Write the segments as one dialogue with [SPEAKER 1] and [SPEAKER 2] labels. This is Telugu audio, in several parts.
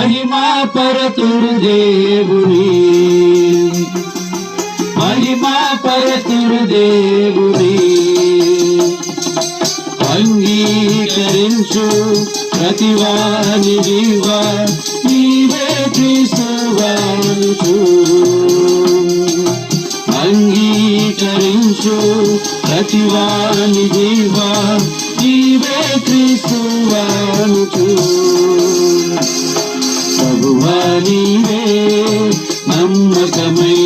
[SPEAKER 1] మహిమా పరతుడు దేవుని. మహిమా పరతుడు దేవుని. అంగీకరించు ప్రతివాని జీవా నీవే క్రీస్తువానుచు అంగీకరించు ప్రతివాని జీవా నీవే నమ్మకమైన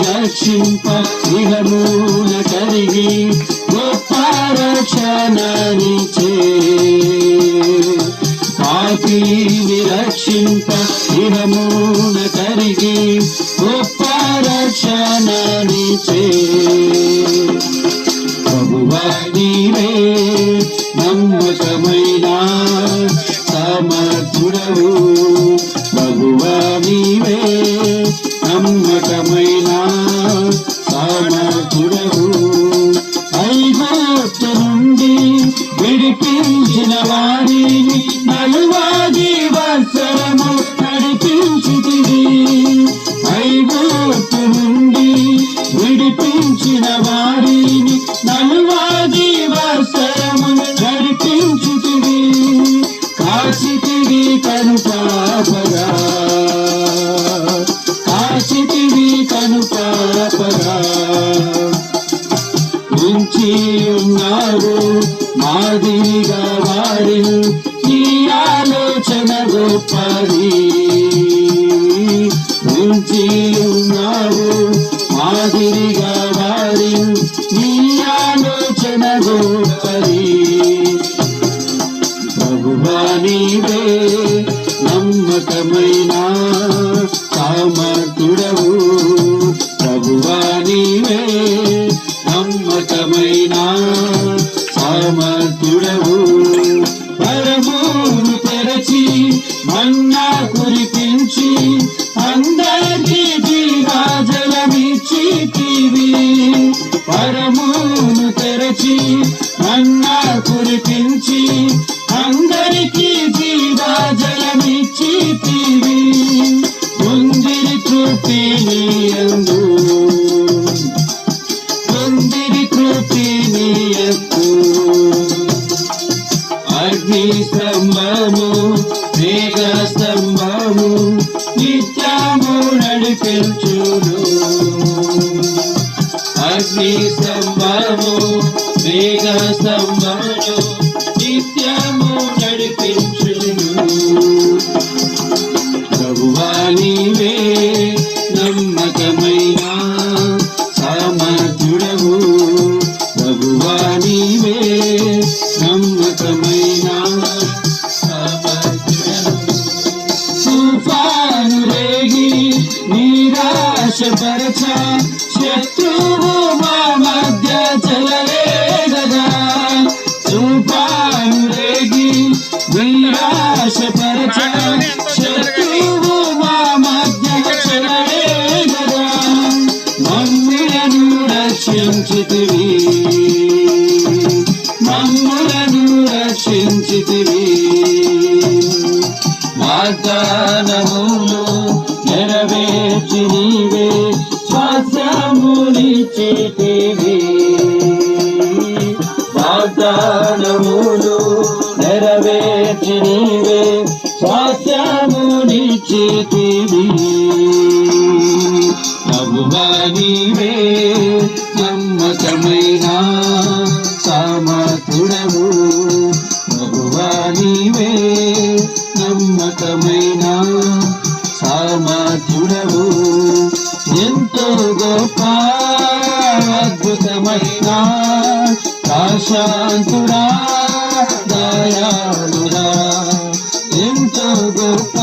[SPEAKER 1] రక్షింప ఇహమూల కరిగి కాచితివి కను పాపగా ఉంచి ఉన్నావు మాదిరిగా వాడి ఈ ఆలోచన గొప్పది నీవే నమ్మకమైన సమర్థుడవు. పరమును తెరచి మన్నా కురిపించి అందరికీ జీవాజలమిచ్చితివి పరమూను తెరచి మన్నా కురిపించి అగ్ని స్తంభము మేఘ స్తంభము నిత్యము నడిపించును. అగ్ని స్తంభము మేఘ స్తంభము నిత్యము నడిపించును. ప్రభువా నీవే నమ్మకమైన సామర్థ్యుడవు. ప్రభువా శత్రువు మా మధ్య చెలరేగగా తుఫాను రేగి నిరాశపరచ శత్రువు మా మధ్య చెలరేగగా మమ్ములను రక్షించితివి మమ్ములను రక్షించితివి వాగ్దానములు నెరవేర్చి నీవే స్వాస్థ్యమునిచ్చితివి వాగ్దానములు నెరవేర్చి నీవే స్వాస్థ్యమునిచ్చితివి ప్రభువా నీవే నమ్మకమైన సమతుడము ప్రభువా నీవే నమ్మకమైన సామర్థ్యుడవు ఎంతో గొప్ప అద్భుతమైన కాశాంతుడా దయాళుడా ఎంతో గొప్ప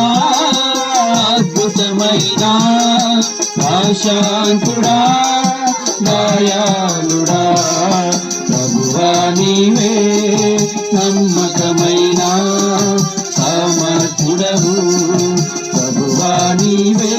[SPEAKER 1] అద్భుతమైన కాశాంతుడా దయాళుడా ప్రభువా నీవే నమ్మకమైన సమర్థుడవు. ప్రభువా నీవే